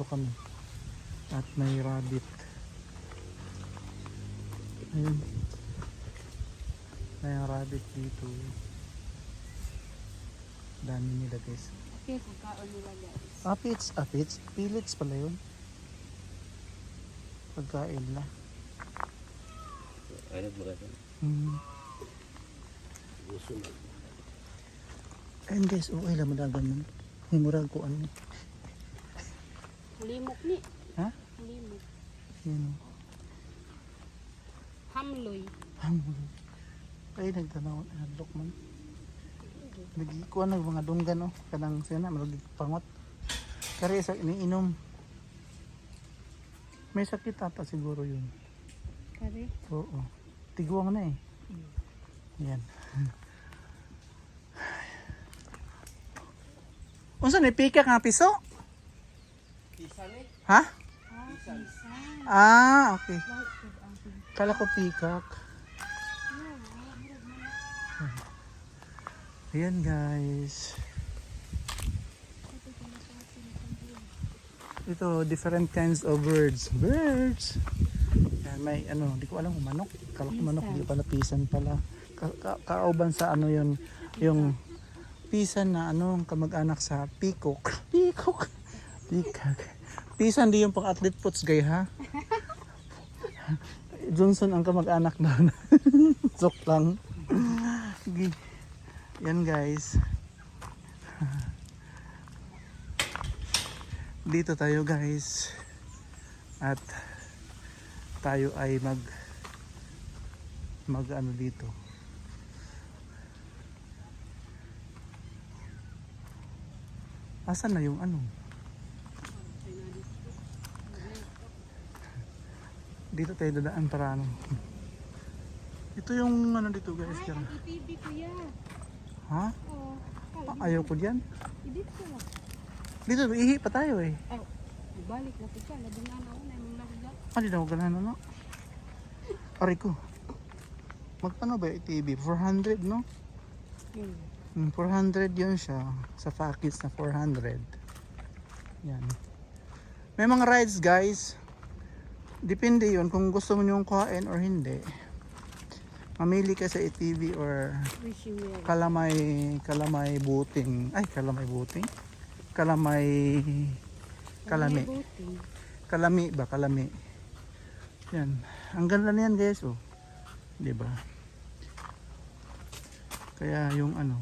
aso kami. At may rabbit. Ayun. May rabbit dito. Dami nila guys. Okay, pagkaon nila guys. Apits, apits. Pillets pala yun. Pagkain na. Ano ba ito? Hmm. Mo. Ayun guys, okay lang madagan mo. Himurag ko ano. Limok ni. Ha? Limok. Yun. Hamloy. Hamul. Ay, nagtanaw. Hadlok man. Nagikuha ng mga dunggan oh. Kanang siya na, malagig pangot. Kaya sa iniinom. May sakit ata siguro yun. Kare. Oo. Tiguang na eh. Yan. Unsa ni pika nga piso? Ha? Ah. Ah, okay. Kala ko peacock. Ayan guys. Ito, different kinds of birds. Birds! Ayan, may ano, di ko alam kung manok. Kala ko manok, hindi pala pisan pala. Ka ka kaauban sa ano yun, yung pisan na ano, kamag-anak sa peacock. Peacock! Peacock. Pisan di yung pang athlete puts gay ha? Johnson ang kamag-anak doon. Joke lang. Yan guys. Dito tayo guys. At tayo ay mag mag ano dito. Asan na yung ano? Dito tayo dadaan para ano. Ito yung ano dito guys. Ay, ang ITV kuya. Ha? Oo. Ah, Ayaw ko diyan. Lang. Dito, ihi pa tayo eh. Ay, balik na po siya. Labi nga na ako na yung lagda. Ah, di na ako ganahan na. Aray ko. Magkano ba yung TV? 400 no? Hmm. Hmm, 400 yun siya. Sa package na 400. Yan. May mga rides guys. Depende yun kung gusto mo nyo kuhain or hindi. Mamili ka sa ATV or kalamay kalamay buting. Ay, kalamay buting. Kalamay kalami. Kalami ba? Kalami. Yan. Ang ganda na yan guys. Oh. 'Di ba? Kaya yung ano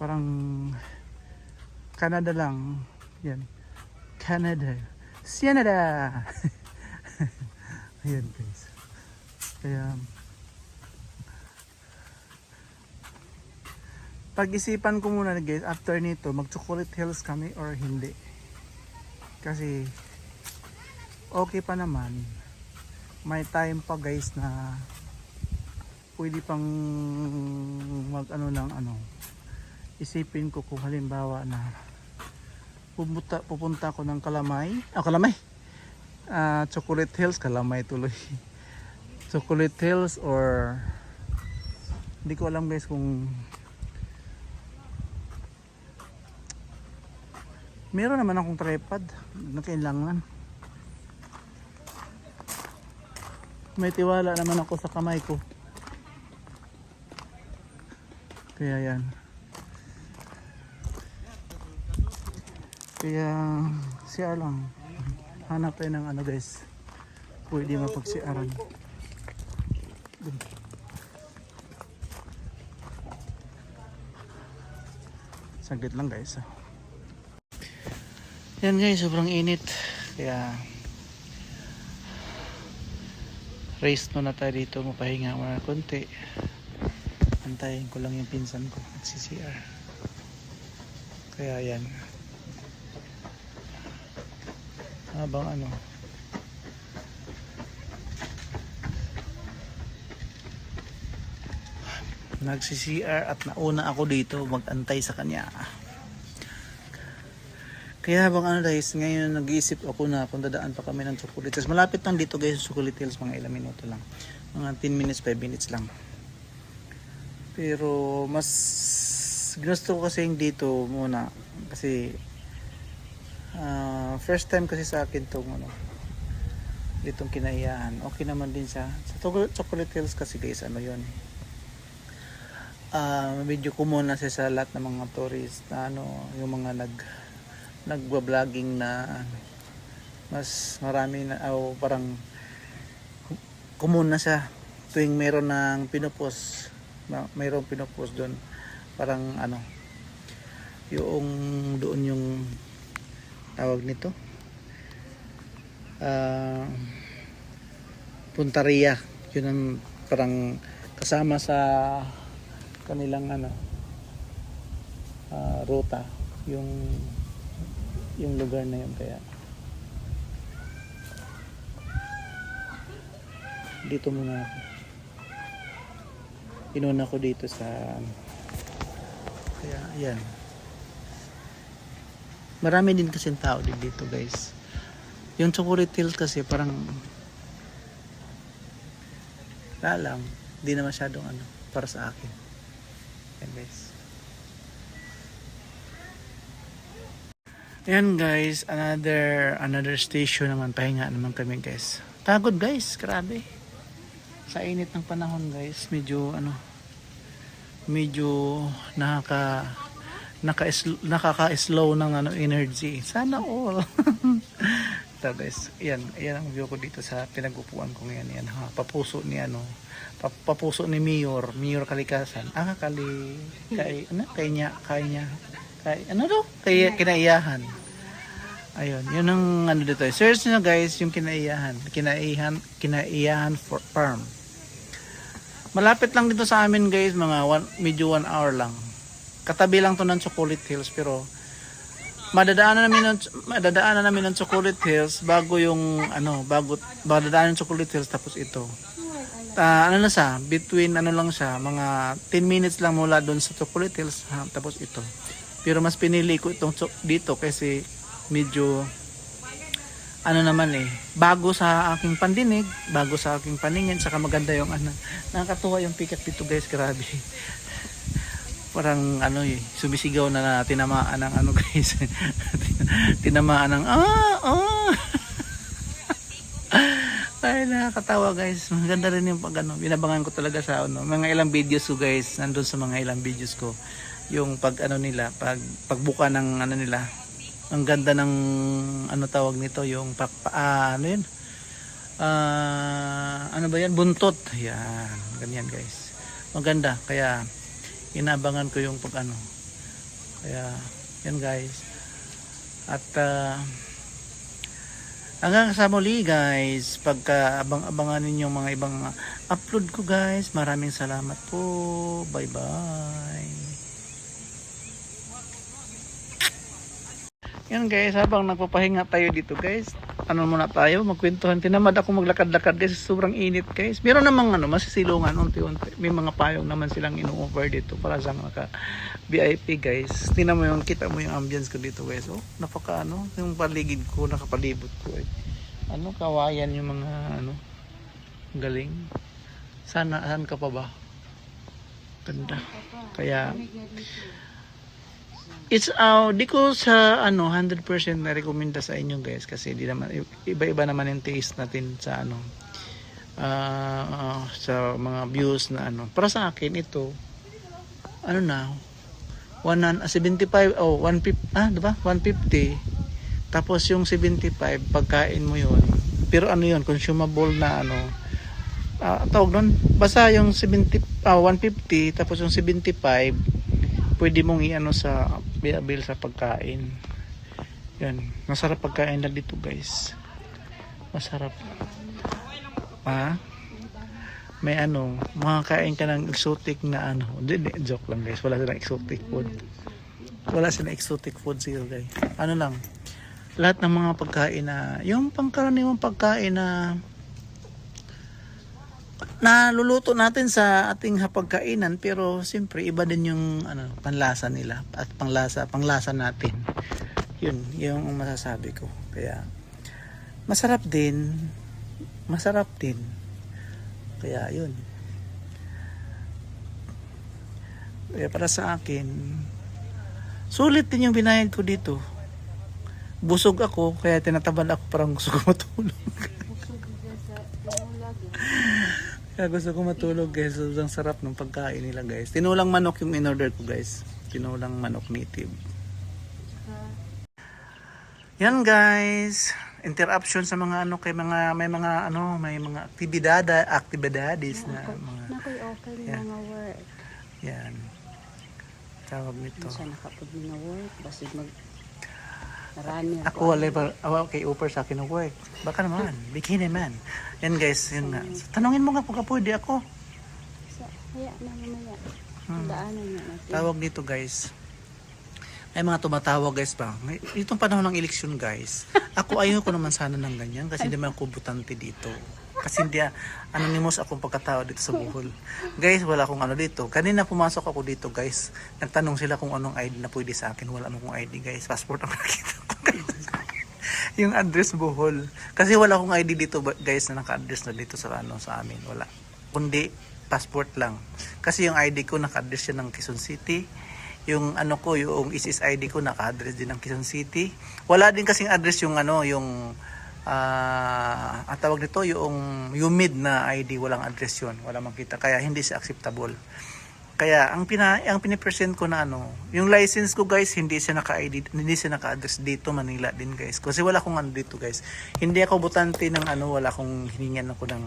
parang Canada lang. Yan. Canada. Canada. Ayan guys. Kaya pag-isipan ko muna guys after nito mag chocolate hills kami or hindi kasi okay pa naman may time pa guys na pwede pang mag ano ng ano isipin ko kung halimbawa na pupunta, pupunta ko ng Kalamay. Ah Kalamay. Ah Chocolate Hills Kalamay tuloy. Chocolate Hills or hindi ko alam guys kung meron naman akong tripod na kailangan. May tiwala naman ako sa kamay ko. Kaya yan kaya siya lang. Hanap tayo ng ano guys. Pwede mapagsiaran. Saglit lang guys ah. yan guys sobrang init. Kaya race no na tayo dito. Mapahinga muna konti. Antayin ko lang yung pinsan ko. nagsi-CR kaya yan habang ano nagsi-CR at nauna ako dito magantay sa kanya kaya habang ano guys, ngayon nag-iisip ako na kung dadaan pa kami ng chocolate hills. Malapit lang dito guys, chocolate hills, mga ilang minuto lang. Mga 10 minutes, 5 minutes lang. Pero mas gusto ko kasi yung dito muna kasi Ah, first time kasi sa akin tong ano, ditong kinaiyahan. Okay naman din siya. Sa Choco- Chocolate Hills kasi guys, ano yun. Ah, medyo common na siya sa lahat ng mga tourist na ano, yung mga nag nagwa-vlogging na mas marami na o parang common na siya tuwing meron ng pinupost ma- mayroong pinupost doon parang ano yung doon yung tawag nito? Ah puntaria yun ang parang kasama sa kanilang ano ah, ruta. Yung yung lugar na yun kaya. Dito muna ako. Inuna ko dito sa kaya ayan marami din kasi tao din dito guys. Yung chocolate hills kasi parang wala lang. Di na masyadong ano para sa akin. Ayan guys. Ayan guys, another another station naman. Pahinga naman kami guys. Pagod guys, grabe. Sa init ng panahon guys, medyo ano medyo nakaka naka nakaka-slow ng ano energy. Sana all. Ito guys, ayan, ayan ang view ko dito sa pinag-upuan ko ngayon. Ayan, ha, papuso ni ano, pa- papuso ni Mayor, Mayor Kalikasan. Ah, kali, kay, ano, kay niya, kay niya, kay, ano do? Kay, kinaiyahan. Ayun, yun ang ano dito. Search nyo guys, yung kinaiyahan. Kinaiyahan, kinaiyahan for farm. Malapit lang dito sa amin guys, mga one, medyo one hour lang. Katabi lang to ng Chocolate Hills, pero madadaanan namin ng, madadaanan namin ng Chocolate Hills bago yung ano, bago madadaanan ng Chocolate Hills tapos ito. Ah, ano na siya, between ano lang siya, mga 10 minutes lang mula doon sa Chocolate Hills ha, tapos ito. Pero mas pinili ko itong dito kasi medyo ano naman eh, bago sa aking pandinig, bago sa aking paningin, saka maganda yung ano, nakakatuwa yung pick dito guys, grabe. Parang ano eh, sumisigaw na, na tinamaan ng ano guys, tinamaan ng ah, ah. Ay, nakakatawa guys. Maganda rin yung pag ano, binabangan ko talaga sa ano, mga ilang videos ko guys, nandun sa mga ilang videos ko. Yung pag ano nila, pag pagbuka ng ano nila, ang ganda ng ano tawag nito, yung pa, pa- ah, ano yun? Ah, ano ba yan? Buntot. Yan, ganyan guys. Maganda, kaya inabangan ko yung pag ano. Kaya, yan guys. At ah, Hanggang sa muli guys, pagka abang-abangan ninyo mga ibang upload ko guys, maraming salamat po. Bye bye. Yan guys, habang nagpapahinga tayo dito guys, ano muna tayo, magkwentuhan. Tinamad ako maglakad-lakad guys, sobrang init guys. Meron namang ano, masisilungan unti-unti. May mga payong naman silang ino-offer dito para sa mga VIP guys. Tingnan mo yung, kita mo yung ambience ko dito guys. Oh, napaka ano, yung paligid ko, nakapalibot ko eh. Ano, kawayan yung mga ano, galing. Sana, saan ka pa ba? Ganda. Kaya, It's uh, di ko sa ano 100% na rekomenda sa inyo guys kasi di naman iba-iba naman yung taste natin sa ano ah, sa mga views na ano. Para sa akin ito ano na 1 75 oh 150 ah, di ba? 150 tapos yung 75 pagkain mo yun. Pero ano yun consumable na ano ah, tawag doon basta yung 70 ah, 150 tapos yung 75 pwede mong iano sa bill sa pagkain. Yan, masarap pagkain na dito, guys. Masarap. Ha? May ano, makakain ka ng exotic na ano. Hindi, joke lang guys. Wala silang exotic food. Wala silang exotic food sila guys. Ano lang, lahat ng mga pagkain na, yung pangkaraniwang pagkain na naluluto natin sa ating hapagkainan pero siyempre iba din yung ano panlasa nila at panglasa panglasa natin. Yun yung masasabi ko. Kaya masarap din. Masarap din. Kaya yun. Kaya para sa akin sulit din yung binayad ko dito. Busog ako, kaya tinatabal ako parang gusto ko matulog. Busog. Kaya gusto ko matulog guys. Sobrang sarap ng pagkain nila guys. Tinulang manok yung in-order ko guys. Tinulang manok native. Yan guys. Interruption sa mga ano kay mga may mga ano may mga aktibidad aktibidades na mga Nakoy okay Yeah. mga work. yan. Tawag nito. Sa nakapod ni na work. Basig mag... Narani Ako wala pa awa kay upper sa akin ng work. Baka naman, bikini man. Yan guys, yun nga. So, tanungin mo nga kung kapwede ako. Sa, haya na mamaya. Hmm. Daanan niya natin. Tawag dito guys. May mga tumatawag guys pa. Itong panahon ng eleksyon guys. Ako ayoko naman sana ng ganyan kasi hindi man ako butante dito. Kasi hindi ah, anonymous akong pagkatao dito sa Bohol. Guys, wala akong ano dito. Kanina pumasok ako dito guys. Nagtanong sila kung anong ID na pwede sa akin. Wala akong ID guys. Passport ang nakita ko yung address Bohol. Kasi wala akong ID dito guys na naka-address na dito sa ano sa amin. Wala. Kundi passport lang. Kasi yung ID ko naka-address siya ng Quezon City. Yung ano ko, yung ISIS ID ko naka-address din ng Quezon City. Wala din kasing address yung ano, yung ah ang tawag nito yung humid na ID walang address yun wala makita kaya hindi siya acceptable. Kaya ang pina ang pinipresent ko na ano yung license ko guys hindi siya naka-ID hindi siya naka-address dito Manila din guys. Kasi wala akong ano dito guys. Hindi ako butante ng ano wala akong hiningan ako ng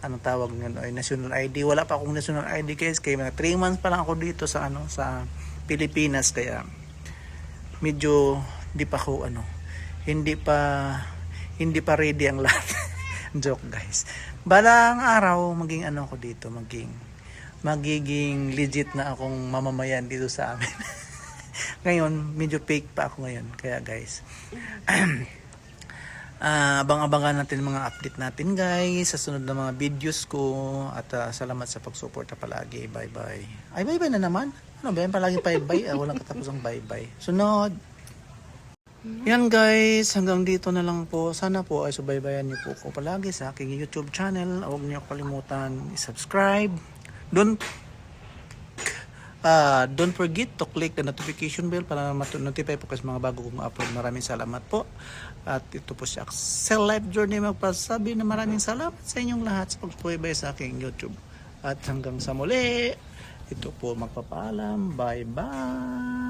ano tawag ng ay national ID wala pa akong national ID guys. Kaya mga 3 months pa lang ako dito sa ano sa Pilipinas. Kaya medyo hindi pa ako ano hindi pa hindi pa ready ang lahat. Joke guys. Balang araw maging ano ako dito maging magiging legit na akong mamamayan dito sa amin. Ngayon medyo fake pa ako ngayon. Kaya guys Ah, abang-abangan natin mga update natin guys sa sunod na mga videos ko. At ah, salamat sa pagsuporta palagi. Bye bye ay bye bye na naman. Ano ba yan? Palagi bye bye ah, walang katapusang bye bye sunod yan guys, hanggang dito na lang po. Sana po ay subaybayan niyo po ko palagi sa aking YouTube channel. Huwag niyo kalimutan i-subscribe. Don't ah don't forget to click the notification bell para mat-notify po kayo sa mga bago kong upload. Maraming salamat po. At ito po si Axel Life Journey magpasabi na maraming salamat sa inyong lahat sa pagsubaybay sa aking YouTube. At hanggang sa muli, ito po magpapaalam. Bye-bye!